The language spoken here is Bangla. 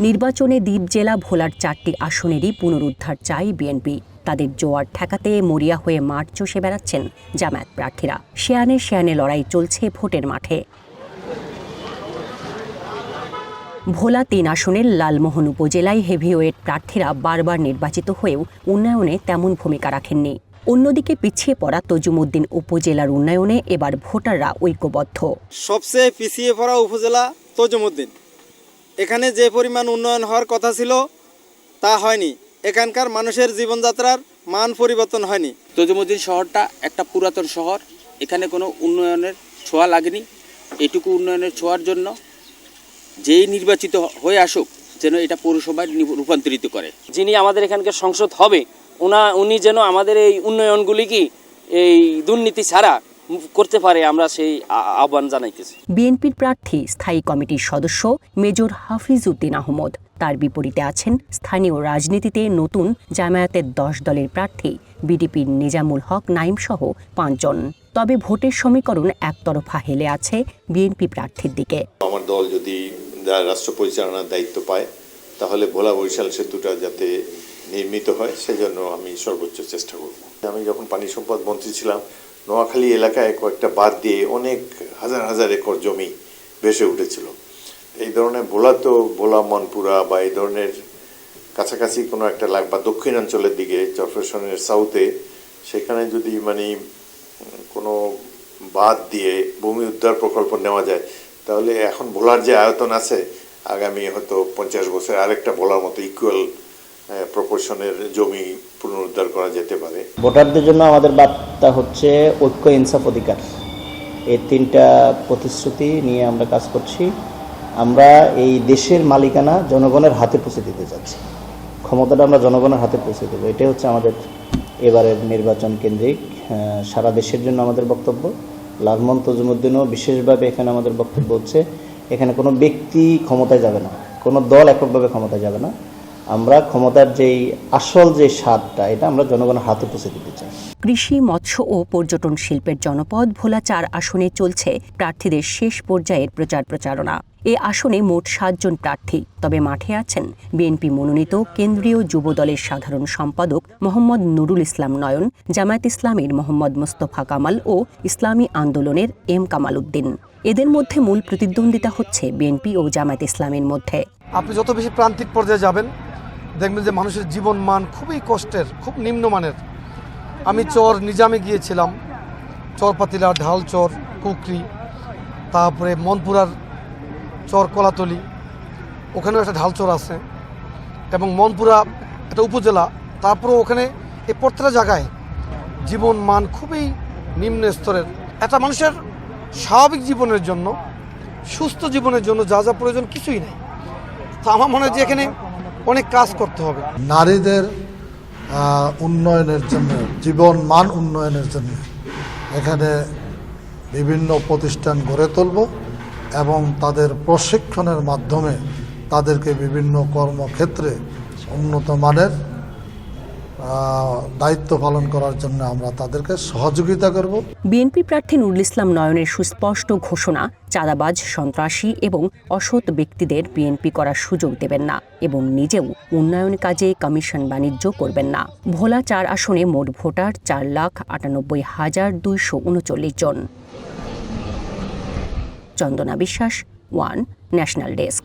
নির্বাচনে দ্বীপ জেলা ভোলার চারটি আসনেরই পুনরুদ্ধার চাই বিএনপি। তাদের জোয়ার ঠেকাতে মরিয়া হয়ে মাঠ চষে বেড়াচ্ছেন জামায়াত প্রার্থীরা। শেয়ানে শেয়ানে লড়াই চলছে ভোটের মাঠে। ভোলা তিন আসনের লালমোহন উপজেলায় হেভিওয়েট প্রার্থীরা বারবার নির্বাচিত হয়েও উন্নয়নে তেমন ভূমিকা রাখেননি। অন্যদিকে পিছিয়ে পড়া তজুমুদ্দিন উপজেলার উন্নয়নে এবার ভোটাররা ঐক্যবদ্ধ। সবচেয়ে পিছিয়ে পড়া উপজেলা তজুমুদ্দিন। এখানে যে পরিমাণ উন্নয়ন হওয়ার কথা ছিল তা হয়নি। এখানকার মানুষের জীবনযাত্রার মান পরিবর্তন হয়নি। তজুমুদ্দিন শহরটা একটা পুরাতন শহর। এখানে কোনো উন্নয়নের ছোঁয়া লাগেনি। এটুকু উন্নয়নের ছোঁয়ার জন্য যেই নির্বাচিত হয়ে আসুক যেন এটা পৌরসভায় রূপান্তরিত করে। যিনি আমাদের এখানকার সংসদ হবে ওনা উনি যেন আমাদের এই উন্নয়নগুলি কি এই দুর্নীতি ছাড়া করতে পারে আমরা সেই আহ্বান জানাইতেছি। বিএনপির প্রার্থী স্থায়ী কমিটির সদস্য মেজর হাফিজ উদ্দিন আহমদ। তার বিপরীতে আছেন স্থানীয় রাজনীতিতে নতুন জামায়াতের দশ দলের প্রার্থী বিডিপির নিজামুল হক নাইম সহ পাঁচজন। তবে ভোটের সমীকরণ একতরফা হেলে আছে বিএনপি প্রার্থীর দিকে। আমার দল যদি রাষ্ট্র পরিচালনার দায়িত্ব পায় তাহলে ভোলা বরিশাল সেতুটা যাতে নির্মিত হয় সেজন্য আমি সর্বোচ্চ চেষ্টা করব। আমি যখন পানি সম্পদ মন্ত্রী ছিলাম নোয়াখালী এলাকায় কয়েকটা বাদ দিয়ে অনেক হাজার হাজার একর জমি ভেসে উঠেছিল। এই ধরনের ভোলা তো ভোলা মনপুরা বা এই ধরনের কাছাকাছি কোনো একটা লাগ, বা দক্ষিণাঞ্চলের দিকে চরফেশনের সাউথে সেখানে যদি মানে কোনো বাদ দিয়ে ভূমি উদ্ধার প্রকল্প নেওয়া যায়, তাহলে এখন ভোলার যে আয়তন আছে, আগামী হয়তো পঞ্চাশ বছর আরেকটা ভোলার মতো ইকুয়াল প্রপোর্শনের জমি পুনরুদ্ধার করা যেতে পারে। ভোটারদের জন্য আমাদের বার্তা হচ্ছে ঐক্য, ইনসাফ, অধিকার। এই তিনটা প্রতিশ্রুতি নিয়ে আমরা কাজ করছি। আমরা এই দেশের মালিকানা জনগণের হাতে পৌঁছে দিতে চাচ্ছি। ক্ষমতাটা আমরা জনগণের হাতে পৌঁছে দেবো। এটাই হচ্ছে আমাদের এবারের নির্বাচন কেন্দ্রিক সারা দেশের জন্য আমাদের বক্তব্য। লালমন তজুমুদ্দিনও বিশেষভাবে এখানে আমাদের বক্তব্য হচ্ছে, এখানে কোনো ব্যক্তি ক্ষমতায় যাবে না। কোনো দল এককভাবে ক্ষমতায় যাবে না। আমরা ক্ষমতার যেই আসল যে স্বাদটা এটা আমরা জনগণের হাতে পৌঁছে দিতে চাই। কৃষি মৎস্য ও পর্যটন শিল্পের জনপদ ভোলা চার আসনে চলছে প্রার্থীদের শেষ পর্যায়ের প্রচার প্রচারণা। এ আসনে মোট সাতজন প্রার্থী তবে মাঠে আছেন বিএনপি মনোনীত কেন্দ্রীয় যুব দলের সাধারণ সম্পাদক মোহাম্মদ নুরুল ইসলাম নয়ন জামায়াত ইসলামীর মোহাম্মদ মোস্তফা কামাল ও ইসলামী আন্দোলনের এম কামাল উদ্দিন। এদের মধ্যে মূল প্রতিদ্বন্দ্বিতা হচ্ছে বিএনপি ও জামায়াত ইসলামের মধ্যে। আপনি যত বেশি প্রান্তিক পর্যায়ে যাবেন দেখবেন যে মানুষের জীবন মান খুবই কষ্টের, খুব নিম্নমানের। আমি চর নিজামে গিয়েছিলাম। চরপাতিলা ঢালচর কুকরি, তারপরে মনপুরার চর কলাতলি। ওখানেও একটা ঢালচর আছে। এবং মনপুরা একটা উপজেলা। তারপরেও ওখানে এই প্রত্যেকটা জায়গায় জীবন মান খুবই নিম্ন স্তরের। একটা মানুষের স্বাভাবিক জীবনের জন্য, সুস্থ জীবনের জন্য যা যা প্রয়োজন কিছুই নেই। তো আমার মনে হয় যে এখানে অনেক কাজ করতে হবে। নারীদের উন্নয়নের জন্য, জীবন মান উন্নয়নের জন্য এখানে বিভিন্ন প্রতিষ্ঠান গড়ে তুলব এবং তাদের প্রশিক্ষণের মাধ্যমে তাদেরকে বিভিন্ন কর্মক্ষেত্রে উন্নত মানের দায়িত্ব পালন করার জন্য আমরা তাদেরকে সহযোগিতা করব। বিএনপি প্রার্থী নুরুল ইসলাম নয়নের সুস্পষ্ট ঘোষণা, চাঁদাবাজ, সন্ত্রাসী এবং অসৎ ব্যক্তিদের বিএনপি করার সুযোগ দেবেন না এবং নিজেও উন্নয়ন কাজে কমিশন বাণিজ্য করবেন না। ভোলা চার আসনে মোট ভোটার চার লাখ আটানব্বই হাজার দুইশো উনচল্লিশ জন। চন্দনা বিশ্বাস, ওয়ান ন্যাশনাল ডেস্ক।